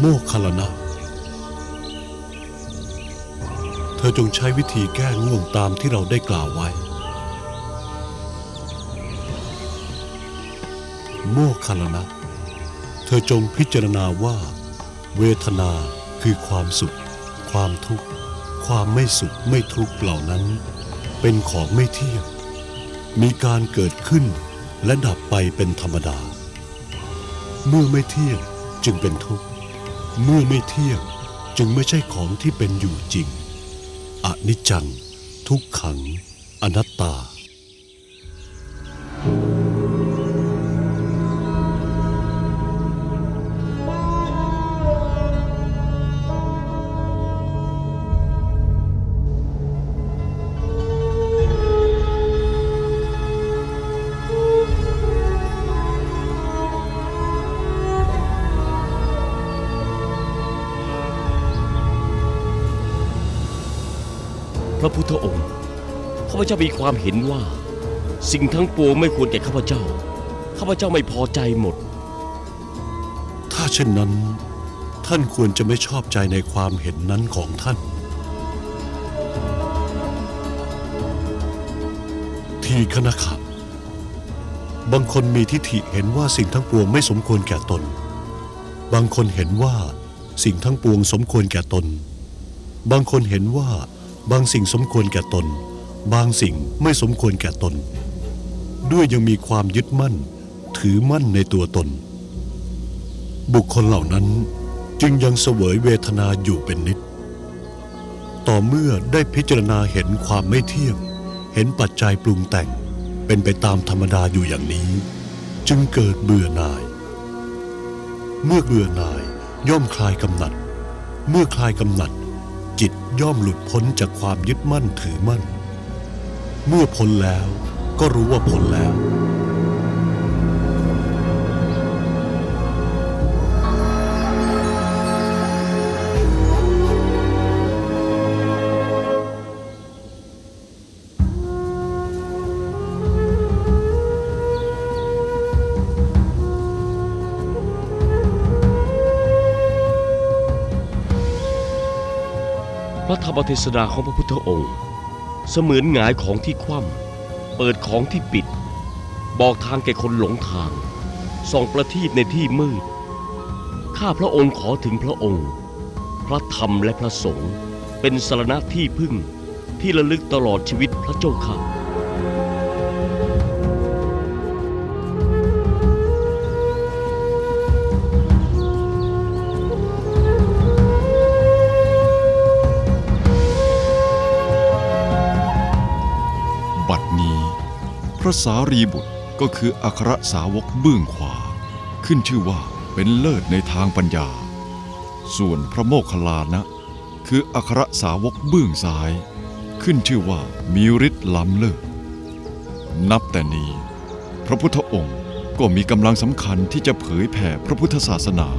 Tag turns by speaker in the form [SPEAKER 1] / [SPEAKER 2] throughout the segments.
[SPEAKER 1] โมคคลนะ เธอจงใช้วิธีแก้ง่วงตามที่เราได้กล่าวไว้ โมคคลนะ เธอจงพิจารณาว่า เวทนาคือความสุข ความทุกข์ ความไม่สุขไม่ทุกข์เหล่านั้น เป็นของไม่เที่ยง มีการเกิดขึ้นและดับไปเป็นธรรมดา เมื่อไม่เที่ยงจึงเป็นทุกข์ เมื่อไม่เที่ยงจึงไม่ใช่ของที่เป็นอยู่จริง อนิจจัง ทุกขัง อนัตตา
[SPEAKER 2] พเจ้ามีความเห็นว่า สิ่งทั้งปวงไม่ควรแก่ข้าพเจ้า ข้าพเจ้าไม่พอใจหมด
[SPEAKER 1] ถ้าเช่นนั้น ท่านควรจะไม่ชอบใจในความเห็นนั้นของท่าน ทีคณะขะบางคนมีทิฏฐิเห็นว่าสิ่งทั้งปวงไม่สมควรแก่ตน บางคนเห็นว่าสิ่งทั้งปวงสมควรแก่ตน บางคนเห็นว่าบางสิ่งสมควรแก่ตน บางสิ่งไม่สมควรแก่ตน ด้วยยังมีความยึดมั่น ถือมั่นในตัวตน บุคคลเหล่านั้นจึงยังเสวยเวทนาอยู่เป็นนิด ต่อเมื่อได้พิจารณาเห็นความไม่เที่ยง เห็นปัจจัยปรุงแต่งเป็นไปตามธรรมดาอยู่อย่างนี้ จึงเกิดเบื่อหน่าย เมื่อเบื่อหน่ายย่อมคลายกำหนัด เมื่อคลายกำหนัด จิตย่อมหลุดพ้นจากความยึดมั่นถือมั่น เมื่อพ้นแล้วก็รู้ว่าพ้นแล้ว
[SPEAKER 2] พระธรรมเทศนาของพระพุทธองค์ เสมือนหงายของที่คว่ำเปิดของที่ปิด บอกทางแก่คนหลงทาง ส่องประทีปในที่มืด ข้าพระองค์ขอถึงพระองค์ พระธรรมและพระสงฆ์เป็นสารณะที่พึ่งที่ระลึกตลอดชีวิตพระเจ้าค่ะ
[SPEAKER 3] ระสารีบุตรก็คืออัครสาวกเบื้องขวา ขึ้นชื่อว่าเป็นเลิศในทางปัญญา ส่วนพระโมคคัลลานะ คืออัครสาวกเบื้องซ้าย ขึ้นชื่อว่ามีฤทธิ์ล้ำเลิศนับแต่นี้ พระพุทธองค์ก็มีกำลังสำคัญที่จะเผยแผ่พระพุทธศาสนา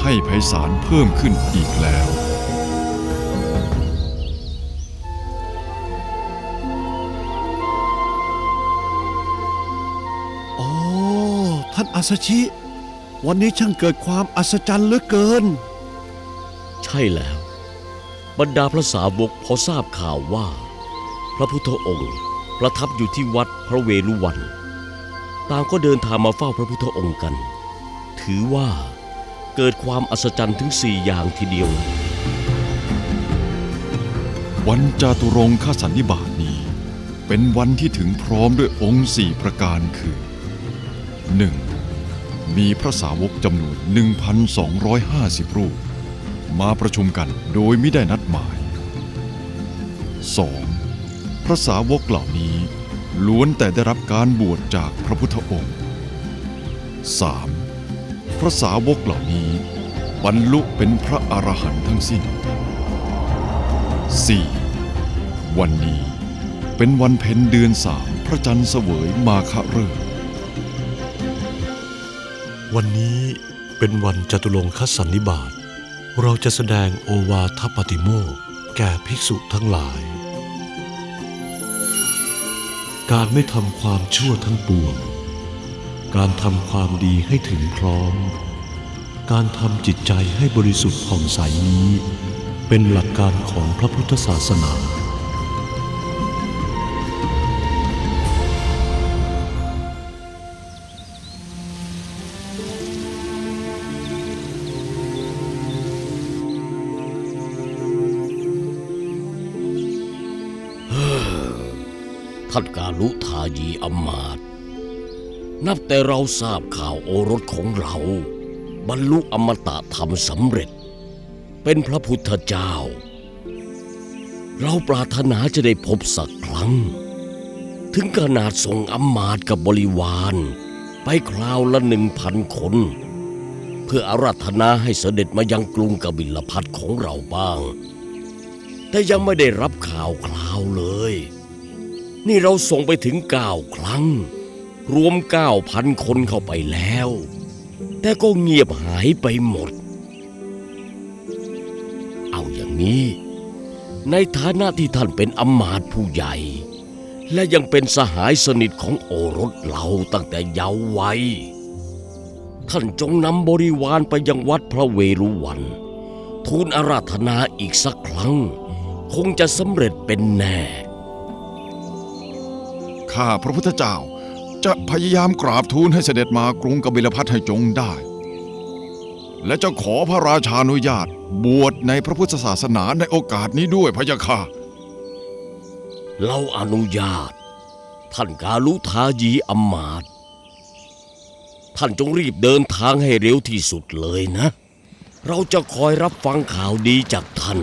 [SPEAKER 3] ให้ไพศาลเพิ่มขึ้นอีกแล้วา
[SPEAKER 1] นอาสชิ วันนี้ช่างเกิดความอัศจรรย์เหลือเกิน
[SPEAKER 2] ใช่แล้ว บรรดาพระสาวกพอทราบข่าวว่า พระพุทธองค์ประทับอยู่ที่วัดพระเวรุวัน ต่างก็เดินทางมาเฝ้าพระพุทธองค์กัน ถือว่าเกิดความอัศจรรย์ถึงสี่อย่างทีเดียว
[SPEAKER 3] วันจาตุรงคสันนิบาตนี้ เป็นวันที่ถึงพร้อมด้วยองค์สี่ประการคือ 1. มีพระสาวกจำนวน 1,250 รูป มาประชุมกันโดยไม่ได้นัดหมาย 2. พระสาวกเหล่านี้ ล้วนแต่ได้รับการบวชจากพระพุทธองค์ 3. พระสาวกเหล่านี้ บรรลุเป็นพระอรหันต์ทั้งสิ้น 4. วันนี้เป็นวันเพ็ญเดือนสามพระจันทร์เสวยมาฆฤกษ์
[SPEAKER 1] วันนี้เป็นวันจตุรงคสันนิบาต เราจะแสดงโอวาทปาติโมกแก่ภิกษุทั้งหลาย การไม่ทำความชั่วทั้งปวง การทำความดีให้ถึงพร้อม การทำจิตใจให้บริสุทธิ์ผ่องใสนี้ เป็นหลักการของพระพุทธศาสนา
[SPEAKER 2] ท่านกาลุทายีอำมาตย์นับแต่เราทราบข่าวโอรสของเรา บรรลุอมตะธรรมสำเร็จ เป็นพระพุทธเจ้า เราปรารถนาจะได้พบสักครั้ง ถึงขนาดส่งอำมาตย์กับบริวาร ไปคราวละหนึ่งพันคน เพื่ออาราธนาให้เสด็จมายังกรุงกบิลพัทของเราบ้าง แต่ยังไม่ได้รับข่าวคราวเลย นี่เราส่งไปถึงเก้าครั้ง รวมเก้าพันคนเข้าไปแล้ว แต่ก็เงียบหายไปหมด เอาอย่างนี้ ในฐานะที่ท่านเป็นอำมาตย์ผู้ใหญ่ และยังเป็นสหายสนิทของโอรสเราตั้งแต่เยาว์วัยท่านจงนำบริวารไปยังวัดพระเวรุวัน ทูลอาราธนาอีกสักครั้ง คงจะสำเร็จเป็นแน่
[SPEAKER 3] ข้าพระพุทธเจ้า จะพยายามกราบทูลให้เสด็จมากรุงกบิลพัทให้จงได้ และจะขอพระราชาอนุญาตบวชในพระพุทธศาสนาในโอกาสนี้ด้วยพะยะค่ะ
[SPEAKER 2] เราอนุญาต ท่านกาลุทายีอำมาตย์ท่านจงรีบเดินทางให้เร็วที่สุดเลยนะ เราจะคอยรับฟังข่าวดีจากท่าน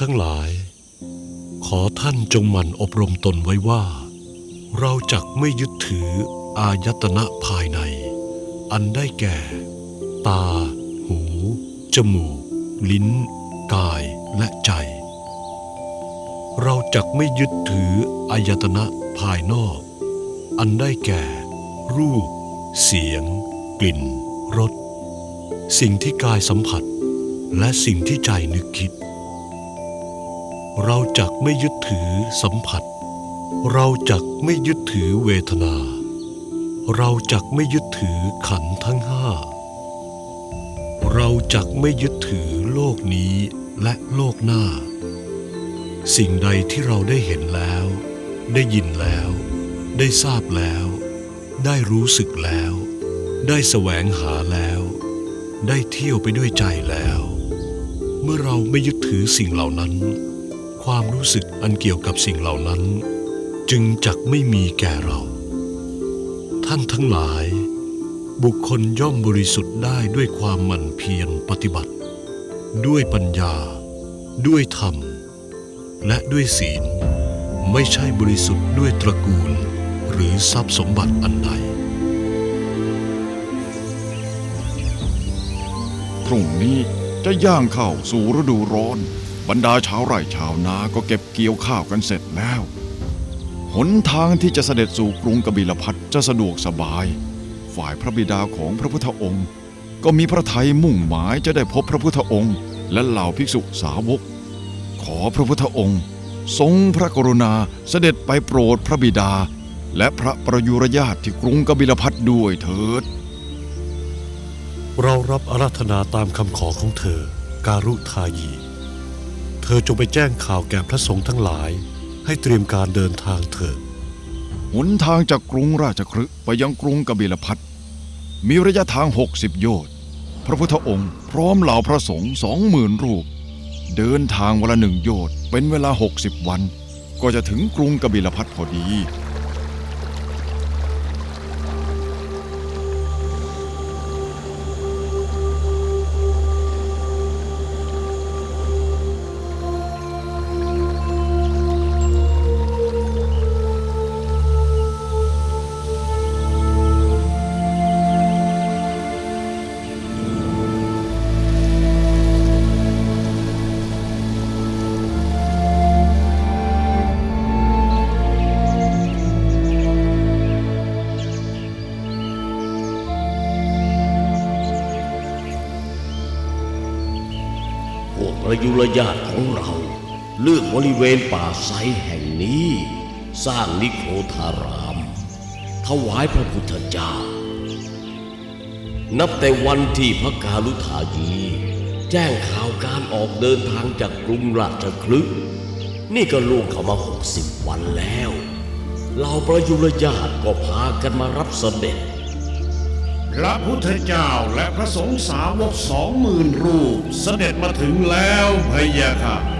[SPEAKER 1] ทั้งหลาย ขอท่านจงหมั่นอบรมตนไว้ว่า เราจักไม่ยึดถืออายตนะภายใน อันได้แก่ ตา หู จมูก ลิ้น กายและใจ เราจักไม่ยึดถืออายตนะภายนอก อันได้แก่ รูป เสียง กลิ่น รส สิ่งที่กายสัมผัส และสิ่งที่ใจนึกคิด เราจักไม่ยึดถือสัมผัส เราจักไม่ยึดถือเวทนา เราจักไม่ยึดถือขันทั้งห้า เราจักไม่ยึดถือโลกนี้และโลกหน้า สิ่งใดที่เราได้เห็นแล้ว ได้ยินแล้ว ได้ทราบแล้ว ได้รู้สึกแล้ว ได้แสวงหาแล้ว ได้เที่ยวไปด้วยใจแล้ว เมื่อเราไม่ยึดถือสิ่งเหล่านั้น ความรู้สึกอันเกี่ยวกับสิ่งเหล่านั้น จึงจักไม่มีแก่เรา ท่านทั้งหลาย บุคคลย่อมบริสุทธิ์ได้ด้วยความหมั่นเพียรปฏิบัติ ด้วยปัญญา ด้วยธรรม และด้วยศีล ไม่ใช่บริสุทธิ์ด้วยตระกูล หรือทรัพย์สมบัติอันใด
[SPEAKER 3] พรุ่งนี้จะย่างเข้าสู่ฤดูร้อน บรรดาชาวไร่ชาวนาก็เก็บเกี่ยวข้าวกันเสร็จแล้ว หนทางที่จะเสด็จสู่กรุงกบิลพัทจะสะดวกสบาย ฝ่ายพระบิดาของพระพุทธองค์ ก็มีพระทัยมุ่งหมายจะได้พบพระพุทธองค์ และเหล่าภิกษุสาวก ขอพระพุทธองค์ ทรงพระกรุณาเสด็จไปโปรดพระบิดา และพระประยุรญาติที่กรุงกบิลพัทด้วยเถิด
[SPEAKER 1] เรารับอาราธนาตามคำขอของเธอ การุทายี ธอจงไปแจ้งข่าวแก่พระสงฆ์ทั้งหลาย ให้เตรียมการเดินทางเถิด
[SPEAKER 3] หนทางจากกรุงราชคฤห์ไปยังกรุงกบิลพัทมีระยะทาง 60 โยชน์ พระพุทธองค์พร้อมเหล่าพระสงฆ์สองหมื่นรูป เดินทางวันละหนึ่งโยชน์เป็นเวลา 60 วัน ก็จะถึงกรุงกบิลพัทพอดี
[SPEAKER 2] ยุรญาติของเรา เลือกบริเวณป่าไซแห่งนี้ สร้างนิโคธาราม ถวายพระพุทธเจ้า นับแต่วันที่พระกาลุทายีแจ้งข่าวการออกเดินทางจากกรุงราชคลึกนี่ก็ล่วงเข้ามาหกสิบวันแล้วเหล่าประยุรญาติก็พากันมารับเสด็จ
[SPEAKER 4] พระพุทธเจ้าและพระสงฆ์สาวกสองหมื่นรูป เสด็จมาถึงแล้วพะยะค่ะ